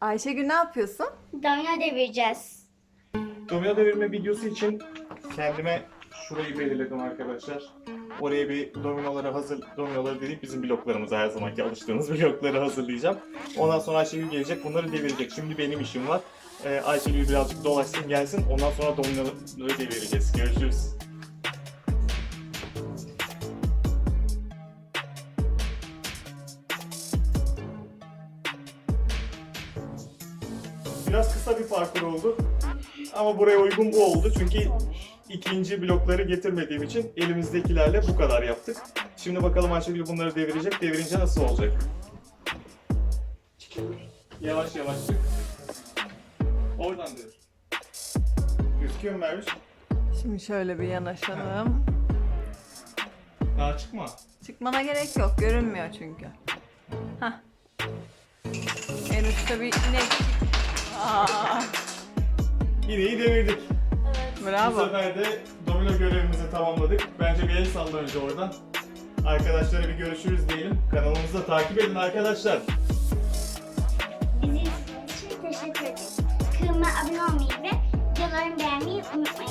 Ayşegül ne yapıyorsun? Domino devireceğiz. Domino devirme videosu için kendime şurayı belirledim arkadaşlar. Oraya bir dominoları hazır, dominoları değil bizim bloklarımızı her zamanki alıştığımız blokları hazırlayacağım. Ondan sonra Ayşegül gelecek bunları devirecek. Şimdi benim işim var. Ee, Ayşegül birazcık dolaşsın gelsin ondan sonra dominoları devireceğiz. Görüşürüz. Biraz kısa bir parkur oldu. Ama buraya uygun bu oldu çünkü ikinci blokları getirmediğim için elimizdekilerle bu kadar yaptık. Şimdi bakalım Ayşegül bunları devirecek. Devirince nasıl olacak? Yavaş yavaş çık. Oradan devir. Gözüküyor mu Merviş? Şimdi şöyle bir yanaşalım. Daha çıkma. Çıkmana gerek yok. Görünmüyor çünkü. Hah. En uçta bir inek. Aa, İneği devirdik. Bu bravo. sefer de domino görevimizi tamamladık. Bence bir el salla önce oradan. Arkadaşlara bir görüşürüz diyelim. Kanalımızı da takip edin arkadaşlar. Bizi izlediğiniz için teşekkür ederim. Kanalıma abone olmayı ve videolarımı beğenmeyi unutmayın.